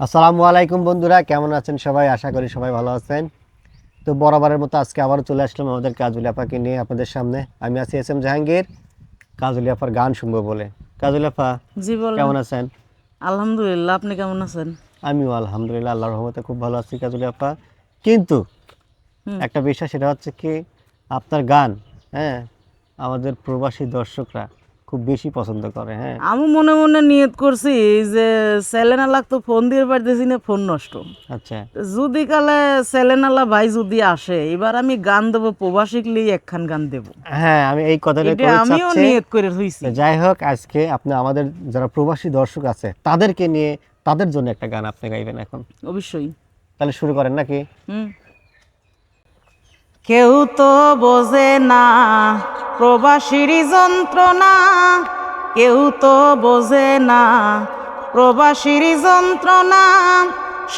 আসসালামু আলাইকুম বন্ধুরা কেমন আছেন সবাই? আশা করি সবাই ভালো আছেন। তো বরাবরের মতো আজকে আবারও চলে আসলাম আমাদের কাজুলি আপাকে নিয়ে আপনাদের সামনে। আমি আছি এস এম জাহাঙ্গীর কাজুলি আপার গান শুনব বলে। কাজুলি আপা জি বলেন। কেমন আছেন? আলহামদুলিল্লাহ আপনি কেমন আছেন? আমিও আলহামদুলিল্লাহ আল্লাহর রহমতে খুব ভালো আছি কাজুলি আপা। কিন্তু একটা বিষয় সেটা হচ্ছে কি আপনার গান হ্যাঁ আমাদের প্রবাসী দর্শকরা খুব বেশি পছন্দ করে হ্যাঁ। আমি মনে মনে নিয়ত করছি যে সেলেনা লাগতো ফোন দিয়ে পারতেছি না ফোন নষ্ট। আচ্ছা। যদি কালে সেলেনালা ভাই যদি আসে এবার আমি গান দেবো প্রবাসিক লিয়ে একখান গান দেবো। হ্যাঁ আমি এই কথাটা আমিও নিয়ত করে হইছি যাই হোক আজকে আপনি আমাদের যারা প্রবাসী দর্শক আছে তাদেরকে নিয়ে তাদের জন্য একটা গান আপনি গাইবেন এখন। অবশ্যই। তাহলে শুরু করেন নাকি? হুম। কেউ তো বোঝে না প্রবাসীর যন্ত্রণা, কেউ তো বোঝে না। প্রবাসীর যন্ত্রণা,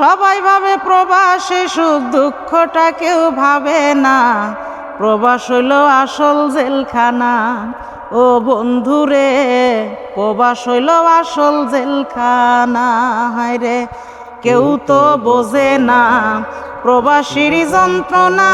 সবাই ভাবে প্রবাসে সুখ দুঃখটা কেউ ভাবে না। প্রবাস হইল আসল জেলখানা, ও বন্ধুরে প্রবাস হইল আসল জেলখানা, হায় রে, কেউ তো বোঝে না। প্রবাসীর যন্ত্রণা,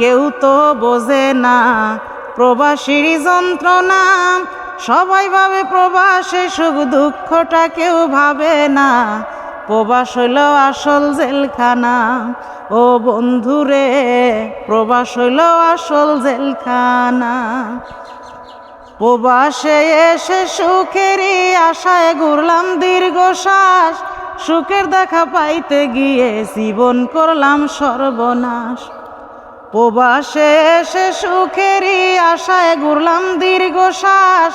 কেউ তো বোঝে না। প্রবাসীর যন্ত্রণা। সবাই ভাবে প্রবাসে সুখ দুঃখটা কেউ ভাবে না। প্রবাস হইল আসল জেলখানা। ও বন্ধুরে, প্রবাস হইল আসল জেলখানা। প্রবাসে এসে সুখেরই আশায় ঘুরলাম দীর্ঘশ্বাস। সুখের দেখা পাইতে গিয়ে জীবন করলাম সর্বনাশ। প্রবাসে এসে সুখেরই আশায় ঘুরলাম দীর্ঘশ্বাস।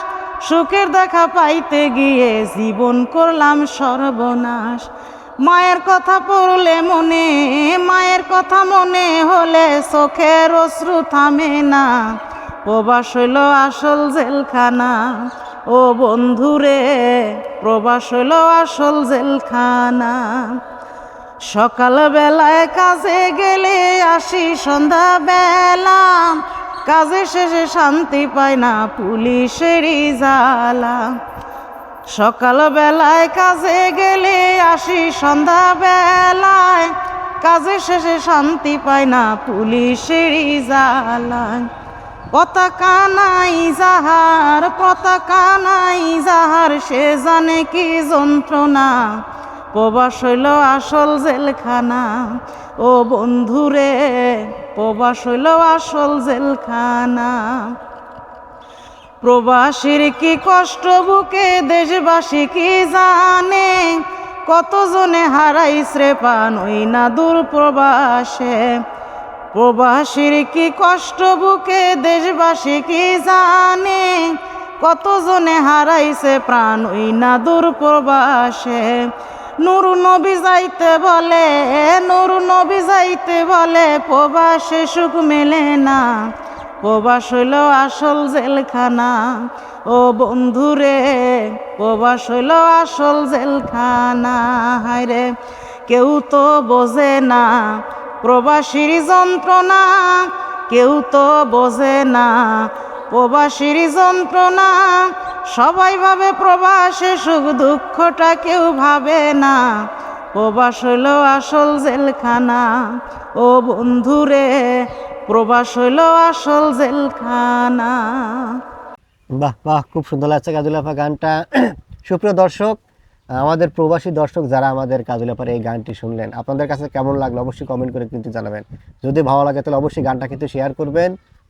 সুখের দেখা পাইতে গিয়ে জীবন করলাম সর্বনাশ। মায়ের কথা পড়লে মনে, মায়ের কথা মনে হলে চোখের অশ্রু থামে না। প্রবাস হইল আসল জেলখানা। ও বন্ধুরে, প্রবাস হইল আসল জেলখানা। সকাল বেলায় কাজে গেলে আসি সন্ধ্যা বেলা কাজে শেষে শান্তি পায় না পুলিশেরই জ্বালা সকাল বেলায় কাজে গেলে আসি সন্ধ্যা বেলায় কাজে শেষে শান্তি পায় না পুলিশেরই জ্বালায় পতাকা নাই যাহার পতাকা নাই যাহার সে জানে কি যন্ত্রণা। প্রবাস হইল আসল জেলখানা। ও বন্ধুরে, প্রবাস হইল আসল জেলখানা। প্রবাসীর কি কষ্ট বুকে, দেশবাসী কি জানে? কতজনে হারাইছে পান ওই না দূর প্রবাসে? প্রবাসীর কি কষ্ট বুকে, দেশবাসী কি জানে? কতজনে হারাইছে প্রাণ ওই না দূর প্রবাসে? নুরু নবী যাইতে বলে, নুরু নবী যাইতে বলে, প্রবাসে সুখ মেলে না। প্রবাস হইল আসল জেলখানা। ও বন্ধুরে, প্রবাস হইল আসল জেলখানা। হায় রে কেউ তো বোঝে না প্রবাসীর যন্ত্রণা। কেউ তো বোঝে না প্রবাসীর যন্ত্রণা। সবাই ভাবে প্রবাসে সুখ দুঃখটা কেউ ভাবে না। প্রবাস হইল আসল জেলখানা। ও বন্ধুরে, প্রবাস হইল আসল জেলখানা। বাহ বাহ, খুব সুন্দর লাগছে কাজুলাফা গানটা। সুপ্রিয় দর্শক, আমাদের প্রবাসী দর্শক যারা আমাদের কাজুলাফার এই গানটি শুনলেন, আপনাদের কাছে কেমন লাগল অবশ্যই কমেন্ট করে কিন্তু জানাবেন। যদি ভালো লাগে তাহলে অবশ্যই গানটা কিন্তু শেয়ার করবেন।